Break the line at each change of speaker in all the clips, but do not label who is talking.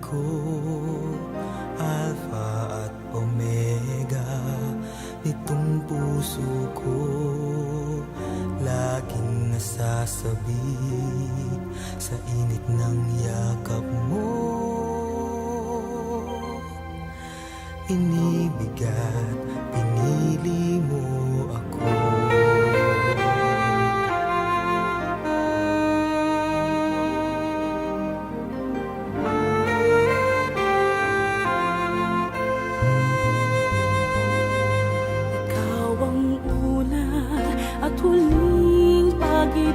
ko Alpha at Omega Nitong puso ko Laging nasasabik Sa init ng yakap mo. Inibig at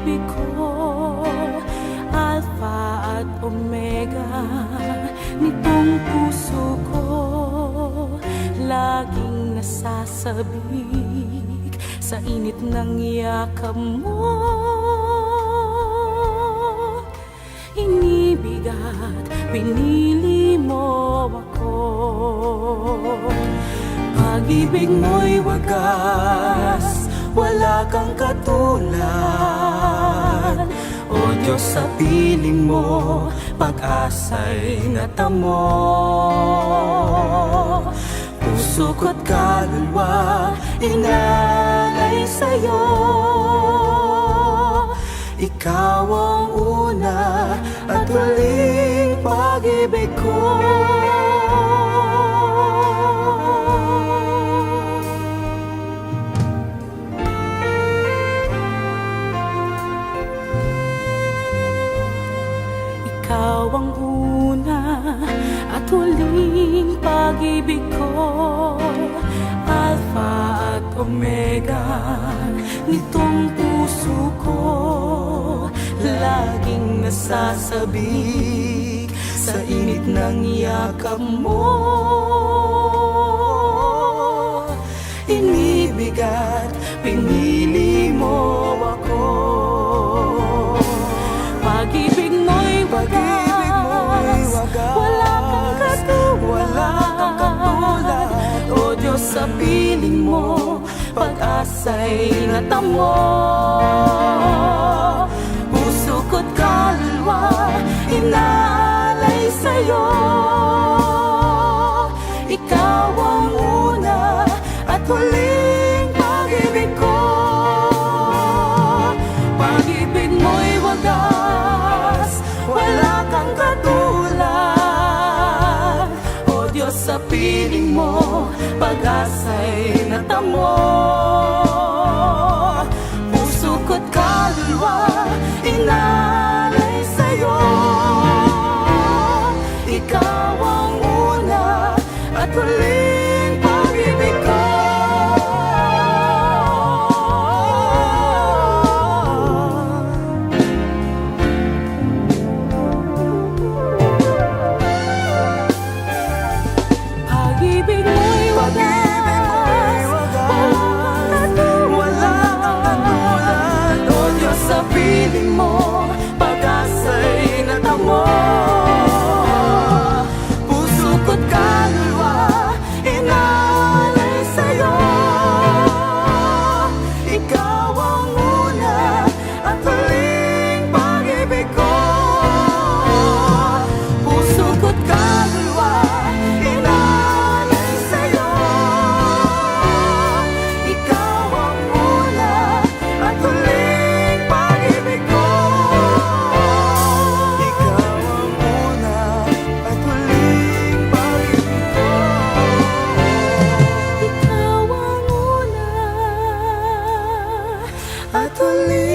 ko Alpha at Omega Nitong puso ko Laging nasasabik Sa init ng yakap mo. Inibig at pinili mo ako. Pag-ibig mo'y wagas Wala kang katulad. O Diyos sa piling mo Pag-asa'y natamo. Puso ko't kaluluwa Inalay sa'yo. Ikaw ang una at huling pag-ibig ko ang una at huling pag-ibig ko. Alpha at Omega Nitong puso ko Laging nasasabik Sa init ng yakap mo sa piling mo Pag-asa'y natamo. Puso ko't kaluluwa Inaalay sa'yo piling mo Pag-asa'y natamo Ikaw